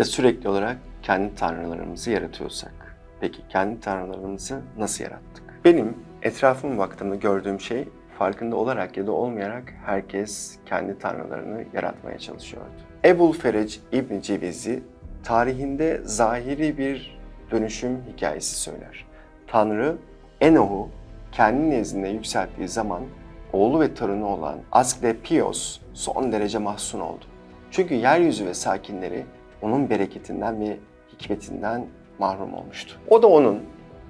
Ya sürekli olarak kendi tanrılarımızı yaratıyorsak? Peki kendi tanrılarımızı nasıl yarattık? Benim etrafıma baktığımda gördüğüm şey farkında olarak ya da olmayarak herkes kendi tanrılarını yaratmaya çalışıyordu. Ebul Ferec İbn Cevizi tarihinde zahiri bir dönüşüm hikayesi söyler. Tanrı Enoh'u kendi nezdinde yükselttiği zaman oğlu ve torunu olan Asklepios son derece mahzun oldu. Çünkü yeryüzü ve sakinleri onun bereketinden ve hikmetinden mahrum olmuştu. O da onun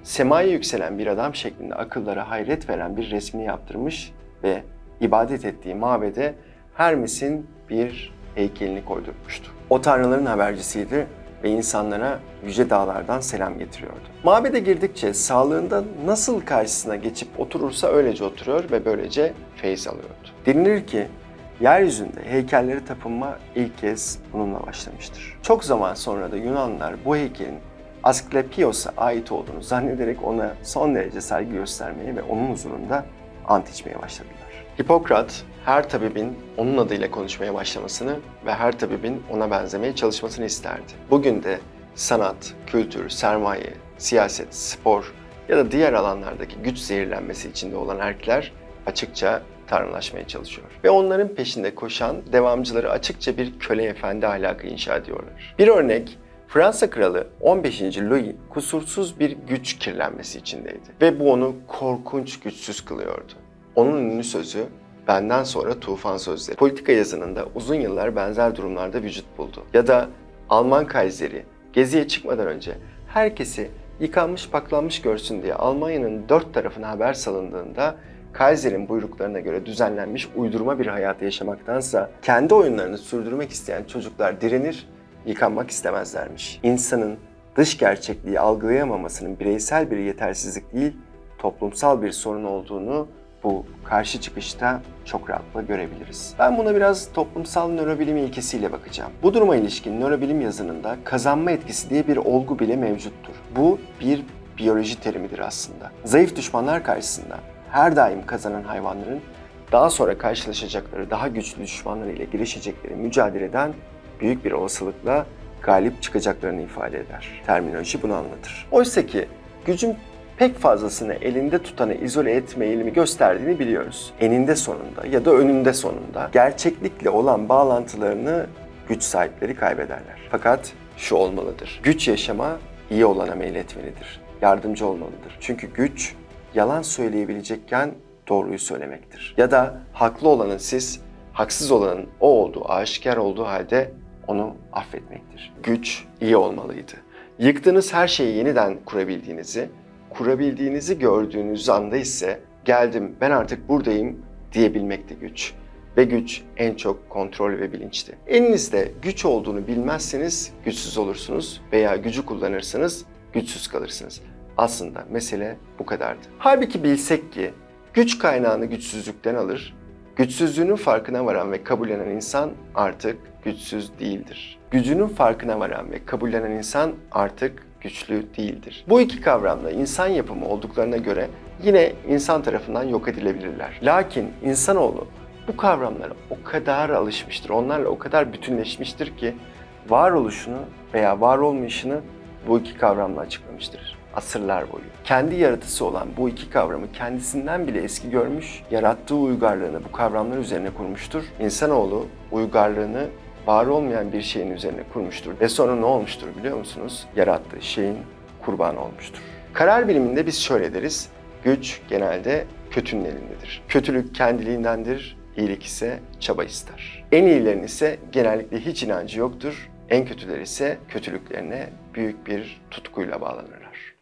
semaya yükselen bir adam şeklinde akıllara hayret veren bir resmini yaptırmış ve ibadet ettiği mabede Hermes'in bir heykelini koydurmuştu. O tanrıların habercisiydi ve insanlara yüce dağlardan selam getiriyordu. Mabede girdikçe sağlığında nasıl karşısına geçip oturursa öylece oturuyor ve böylece feyiz alıyordu. Denilir ki yeryüzünde heykelleri tapınma ilk kez bununla başlamıştır. Çok zaman sonra da Yunanlılar bu heykelin Asklepios'a ait olduğunu zannederek ona son derece saygı göstermeye ve onun huzurunda ant içmeye başladılar. Hipokrat her tabibin onun adıyla konuşmaya başlamasını ve her tabibin ona benzemeye çalışmasını isterdi. Bugün de sanat, kültür, sermaye, siyaset, spor ya da diğer alanlardaki güç zehirlenmesi içinde olan erkekler açıkça tanrılaşmaya çalışıyor. Ve onların peşinde koşan devamcıları açıkça bir köle efendi ahlakı inşa ediyorlar. Bir örnek Fransa kralı 15. Louis kusursuz bir güç kirlenmesi içindeydi ve bu onu korkunç güçsüz kılıyordu. Onun ünlü sözü benden sonra tufan sözleri. Politika yazınında uzun yıllar benzer durumlarda vücut buldu. Ya da Alman Kayseri geziye çıkmadan önce herkesi yıkanmış paklanmış görsün diye Almanya'nın dört tarafına haber salındığında Kaiser'in buyruklarına göre düzenlenmiş uydurma bir hayatı yaşamaktansa kendi oyunlarını sürdürmek isteyen çocuklar direnir, yıkanmak istemezlermiş. İnsanın dış gerçekliği algılayamamasının bireysel bir yetersizlik değil, toplumsal bir sorun olduğunu bu karşı çıkışta çok rahatlıkla görebiliriz. Ben buna biraz toplumsal nörobilim ilkesiyle bakacağım. Bu duruma ilişkin nörobilim yazınında kazanma etkisi diye bir olgu bile mevcuttur. Bu bir biyoloji terimidir aslında. Zayıf düşmanlar karşısında her daim kazanan hayvanların daha sonra karşılaşacakları daha güçlü düşmanlar ile girişecekleri mücadeleden büyük bir olasılıkla galip çıkacaklarını ifade eder. Terminoloji bunu anlatır. Oysa ki gücün pek fazlasını elinde tutanı izole etme eğilimi gösterdiğini biliyoruz. Eninde sonunda ya da önünde sonunda gerçeklikle olan bağlantılarını güç sahipleri kaybederler. Fakat şu olmalıdır. Güç yaşama iyi olana meyletmelidir. Yardımcı olmalıdır. Çünkü güç yalan söyleyebilecekken doğruyu söylemektir. Ya da haklı olanın siz, haksız olanın o olduğu aşikar olduğu halde onu affetmektir. Güç iyi olmalıydı. Yıktığınız her şeyi yeniden kurabildiğinizi, kurabildiğinizi gördüğünüz anda ise geldim ben artık buradayım diyebilmekte güç. Ve güç en çok kontrol ve bilinçti. Elinizde güç olduğunu bilmezseniz güçsüz olursunuz veya gücü kullanırsanız güçsüz kalırsınız. Aslında mesele bu kadardı. Halbuki bilsek ki güç kaynağını güçsüzlükten alır, güçsüzlüğünün farkına varan ve kabullenen insan artık güçsüz değildir. Gücünün farkına varan ve kabullenen insan artık güçlü değildir. Bu iki kavramda insan yapımı olduklarına göre yine insan tarafından yok edilebilirler. Lakin insanoğlu bu kavramlara o kadar alışmıştır, onlarla o kadar bütünleşmiştir ki varoluşunu veya var olmayışını bu iki kavramla açıklamıştır asırlar boyu. Kendi yaratısı olan bu iki kavramı kendisinden bile eski görmüş, yarattığı uygarlığını bu kavramlar üzerine kurmuştur. İnsanoğlu uygarlığını var olmayan bir şeyin üzerine kurmuştur. Ve sonra ne olmuştur biliyor musunuz? Yarattığı şeyin kurbanı olmuştur. Karar biliminde biz şöyle deriz, güç genelde kötünün elindedir. Kötülük kendiliğindendir, iyilik ise çaba ister. En iyilerin ise genellikle hiç inancı yoktur, en kötüler ise kötülüklerine büyük bir tutkuyla bağlanırlar.